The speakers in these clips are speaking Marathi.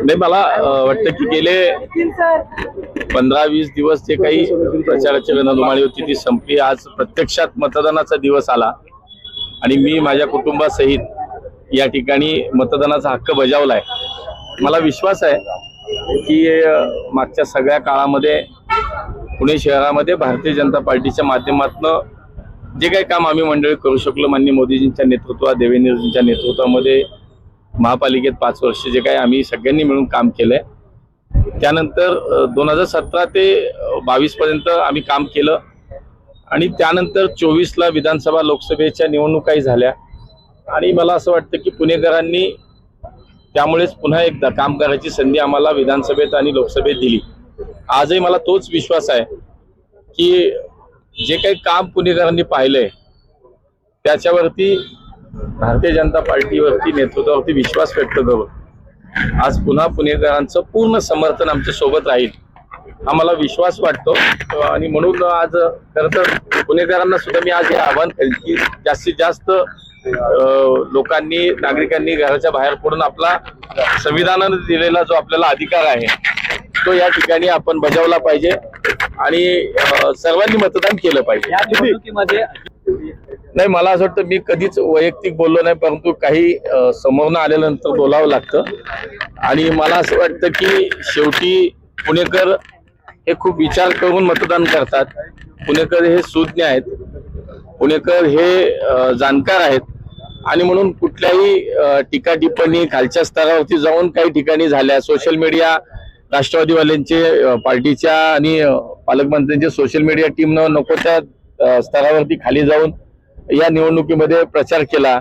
नाही मला वाटतं की गेले पंधरा वीस दिवस जे काही प्रचाराची रणधुमाळी होती ती संपली. आज प्रत्यक्षात मतदानाचा दिवस आला. आणि मी माझ्या कुटुंबासहित या ठिकाणी मतदानाचा हक्क बजावलाय. मला विश्वास आहे की मागच्या सगळ्या काळामध्ये पुणे शहरामध्ये भारतीय जनता पार्टीच्या माध्यमातून जे काही काम आम्ही मंडळी करू शकलो माननीय मोदीजींच्या नेतृत्वात देवेंद्रजींच्या नेतृत्वामध्ये महापालिकेत पाच वर्ष जे काही आम्ही सगळ्यांनी मिळून काम केलंय. त्यानंतर दोन हजार सतरा ते बावीस पर्यंत आम्ही काम केलं. आणि त्यानंतर चोवीसला विधानसभा लोकसभेच्या निवडणुकाही झाल्या. आणि मला असं वाटतं की पुणेकरांनी त्यामुळेच पुन्हा एकदा काम करायची संधी आम्हाला विधानसभेत आणि लोकसभेत दिली. आजही मला तोच विश्वास आहे की जे काही काम पुणेकरांनी पाहिलंय त्याच्यावरती भारतीय जनता पार्टीवरती नेतृत्वावरती विश्वास व्यक्त करून आज पुन्हा पुणेकरांचं पूर्ण समर्थन आमच्यासोबत राहील हा मला विश्वास वाटतो. आणि म्हणून आज खरं तर पुणेकरांना सुद्धा मी आज हे आव्हान करेन की जास्तीत जास्त लोकांनी नागरिकांनी घराच्या बाहेर पडून आपला संविधानाने दिलेला जो आपल्याला अधिकार आहे तो या ठिकाणी आपण बजावला पाहिजे आणि सर्वांनी मतदान केलं पाहिजे. या निवडणुकीमध्ये नाही मला असं वाटतं मी कधीच वैयक्तिक बोललो नाही परंतु काही समोरनं आल्यानंतर बोलावं लागतं. आणि मला असं वाटतं की शेवटी पुणेकर हे खूप विचार करून मतदान करतात. पुणेकर हे सुज्ञ आहेत. पुणेकर हे जाणकार आहेत. आणि म्हणून कुठल्याही टीका टिप्पणी खालच्या स्तरावरती जाऊन काही ठिकाणी झाल्या. सोशल मीडिया राष्ट्रवादीवाल्यांचे पार्टीच्या आणि पालकमंत्र्यांचे सोशल मीडिया टीमनं नको त्या स्तरावरती खाली जाऊन या निवडणुकीमध्ये प्रचार केला.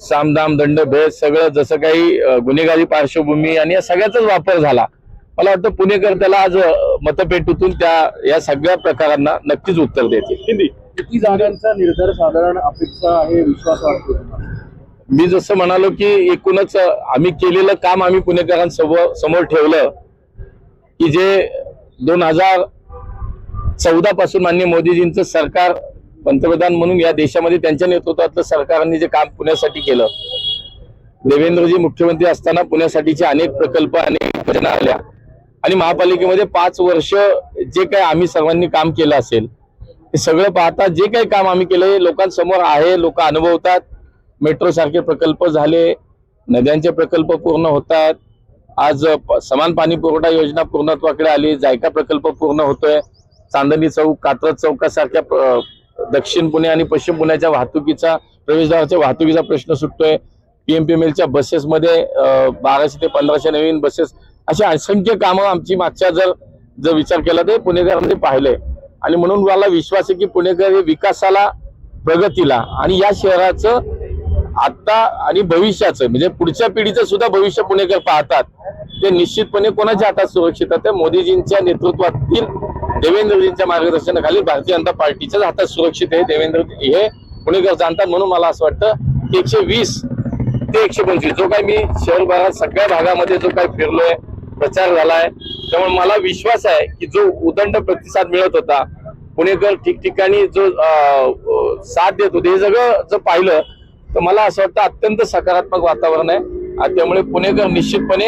सामदाम दंड भेद सगळं जसं काही गुन्हेगारी पार्श्वभूमी आणि या सगळ्याचाच वापर झाला. मला वाटतं पुणेकर त्याला आज मतपेटीतून त्या या सगळ्या प्रकारांना नक्कीच उत्तर देतील. किती जागांचा निर्धार साधारण अपेक्षा आहे विश्वास वाटतो? मी जसं म्हणालो की एकूणच आम्ही केलेलं काम आम्ही पुणेकरांसमोर समोर ठेवलं की जे दोन हजार चौदा पासून माननीय मोदीजींचं सरकार पंतप्रधान म्हणून या देशामध्ये त्यांच्या नेतृत्वातलं सरकारने जे काम पुण्यासाठी केलं देवेंद्रजी मुख्यमंत्री असताना पुण्यासाठीचे अनेक प्रकल्प अनेक योजना आल्या. आणि महापालिकेमध्ये पाच वर्ष जे काही आम्ही सर्वांनी काम केलं असेल हे सगळं पाहता जे काही काम आम्ही केलं हे लोकांसमोर आहे लोक अनुभवतात. मेट्रो सारखे प्रकल्प झाले नद्यांचे प्रकल्प पूर्ण होतात. आज समान पाणी पुरवठा योजना पूर्णत्वाकडे आली जायका प्रकल्प पूर्ण होतोय. चांदणी चौक कात्रज चौकासारख्या दक्षिण पुणे आणि पश्चिम पुण्याच्या वाहतुकीचा प्रवेशद्वाराच्या वाहतुकीचा प्रश्न सुटतोय. पीएमपीएमएलच्या बसेसमध्ये बाराशे ते पंधराशे नवीन बसेस अशी असंख्य कामं आमची मागच्या जर जर विचार केला तर पुणेकरांनी पाहिले. आणि म्हणून मला विश्वास आहे की पुणेकर हे विकासाला प्रगतीला आणि या शहराचं आत्ता आणि भविष्याचं म्हणजे पुढच्या पिढीचं सुद्धा भविष्य पुणेकर पाहतात. ते निश्चितपणे कोणाच्या हातात सुरक्षित आहे? ते मोदीजींच्या नेतृत्वातील देवेंद्रजींच्या मार्गदर्शनाखाली भारतीय जनता पार्टीच्याच हातात सुरक्षित आहे. देवेंद्र हे पुणेकर जाणतात म्हणून मला असं वाटतं की एकशे वीस ते एकशे पंचवीस जो काही मी शहरभरात सगळ्या भागामध्ये जो काही फिरलोय प्रचार झालाय त्यामुळे मला विश्वास आहे की जो उदंड प्रतिसाद मिळत होता पुणेकर ठिकठिकाणी जो साथ देत होते हे सगळं जर पाहिलं तर मला असं वाटतं अत्यंत सकारात्मक वातावरण आहे. आणि त्यामुळे पुणेकर निश्चितपणे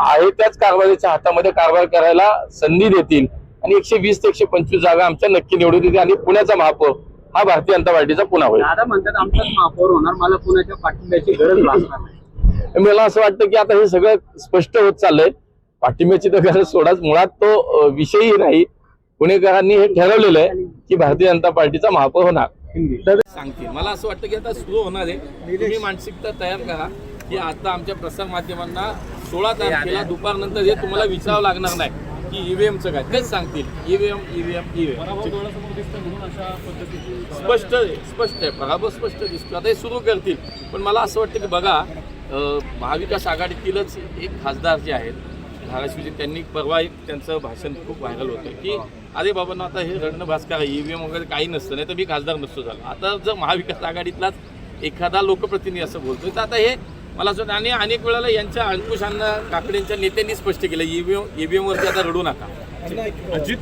आहे त्याच कारभारीच्या हातामध्ये कारभार करायला संधी देतील. आणि एकशे वीस ते एकशे पंचवीस जागा आमच्या नक्की निवडून देतील आणि पुण्याचा महापौर हा भारतीय जनता पार्टीचा पुन्हा होईल. दादा म्हणतात आमचाच महापौर होणार मला पुण्याच्या पाठिंब्याची गरज लागणार नाही. मला असं वाटतं की आता हे सगळं स्पष्ट होत चाललंय. पाठिंब्याची तर गरज सोडाच मुळात तो विषयही नाही. पुणेकरांनी हे ठरवलेलं आहे की भारतीय जनता पार्टीचा महापौर होणार. सांगतील मला असं वाटतं की आता सुरू होणार आहे. तुम्ही मानसिकता तयार करा की आता आमच्या प्रसार माध्यमांना सोळा तारखेला दुपारनंतर हे तुम्हाला विचारावं लागणार नाही. की ईव्हीएमचं काय? तेच सांगतील. E ईव्हीएम ईव्हीएम ईव्हीएम स्पष्ट आहे स्पष्ट आहे. पराभव स्पष्ट दिसतो. आता हे सुरू करतील. पण मला असं वाटतं की बघा महाविकास आघाडीतीलच एक खासदार जे आहेत धाराशिवचे त्यांनी परवा एक त्यांचं भाषण खूप व्हायरल होतं की अरे बाबा आता हे रणन भास्कर ईव्हीएम वगैरे काही नसतं नाही तर मी खासदार नसतो झालो. आता जर महाविकास आघाडीतलाच एखादा लोकप्रतिनिधी असं बोलतोय तर आता हे मला असं आणि अनेक वेळेला यांच्या अंकुशांना काकडेंच्या नेत्यांनी स्पष्ट केलं ईव्हीएम ईव्हीएमवरती आता रडू नका. अजित